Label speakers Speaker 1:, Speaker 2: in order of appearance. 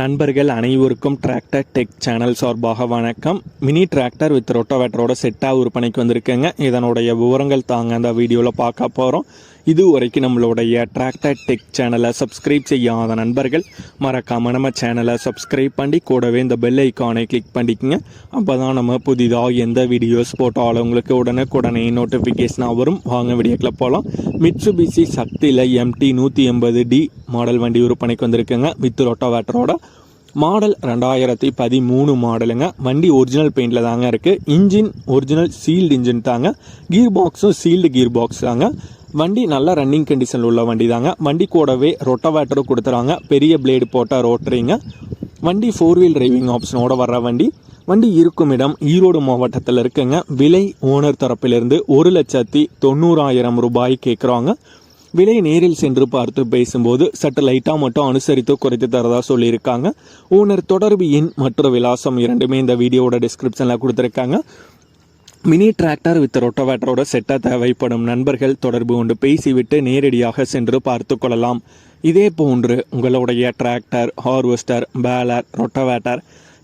Speaker 1: நண்பர்கள் அனைவருக்கும் tractor tech channel சார்பாக வணக்கம். மினி டிராக்டர் வித் ரொட்டோவேட்டரோட செட்டாக விற்பனைக்கு வந்திருக்கேங்க. இதனுடைய விவரங்கள் தாங்க அந்த வீடியோவில் பார்க்க போகிறோம் இது வரைக்கும் நம்மளுடைய டிராக்டர் டெக் சேனலை சப்ஸ்கிரைப் செய்யாத நண்பர்கள் மறக்காமல் நம்ம சேனலை சப்ஸ்கிரைப் பண்ணி கூடவே இந்த பெல் ஐக்கானை கிளிக் பண்ணிக்கங்க. அப்போ தான் நம்ம புதிதாக எந்த வீடியோஸ் போட்டாலும் உங்களுக்கு உடனுக்குடனே நோட்டிஃபிகேஷனாக வரும். வாங்க வீடியோக்கில் போகலாம் மிட்சுபிசி சக்தியில் எம்டி நூற்றி எண்பது டி மாடல் வண்டி விற்பனைக்கு வந்திருக்குங்க. வித் ரொட்டோவேட்டரோட மாடல் ரெண்டாயிரத்தி பதிமூணு மாடலுங்க வண்டி ஒரிஜினல் பெயிண்டில் தாங்க இருக்குது இன்ஜின் ஒரிஜினல் சீல்டு இன்ஜின் தாங்க. கீர் பாக்ஸும் சீல்டு கீர் பாக்ஸ் தாங்க. வண்டி நல்ல ரன்னிங் கண்டிஷனில் உள்ள வண்டி தாங்க வண்டி கூடவே ரொட்டவேட்டரும் கொடுத்துறாங்க. பெரிய பிளேடு போட்டால் ரோட்டரிங்க வண்டி ஃபோர் வீல் டிரைவிங் ஆப்ஷனோட வர்ற வண்டி. வண்டி இருக்கும் இடம் ஈரோடு மாவட்டத்தில் இருக்குங்க. விலை ஓனர் தரப்பிலிருந்து ஒரு லட்சத்தி தொண்ணூறாயிரம் ரூபாய் கேட்குறாங்க விலை நேரில் சென்று பார்த்து பேசும்போது சற்று லைட்டாக மட்டும் அனுசரித்து குறைத்து தரதா சொல்லியிருக்காங்க. ஓனர் தொடர்பு எண் மற்றும் விலாசம் இரண்டுமே இந்த வீடியோவோட டிஸ்கிரிப்ஷனில் கொடுத்துருக்காங்க. மினி டிராக்டர் வித் ரொட்டோவேட்டரோட செட்டாக தேவைப்படும் நண்பர்கள் தொடர்பு கொண்டு பேசிவிட்டு நேரடியாக சென்று பார்த்து கொள்ளலாம். இதே போன்று உங்களுடைய டிராக்டர் ஹார்வெஸ்டர் பேலர் ரொட்டோவேட்டர்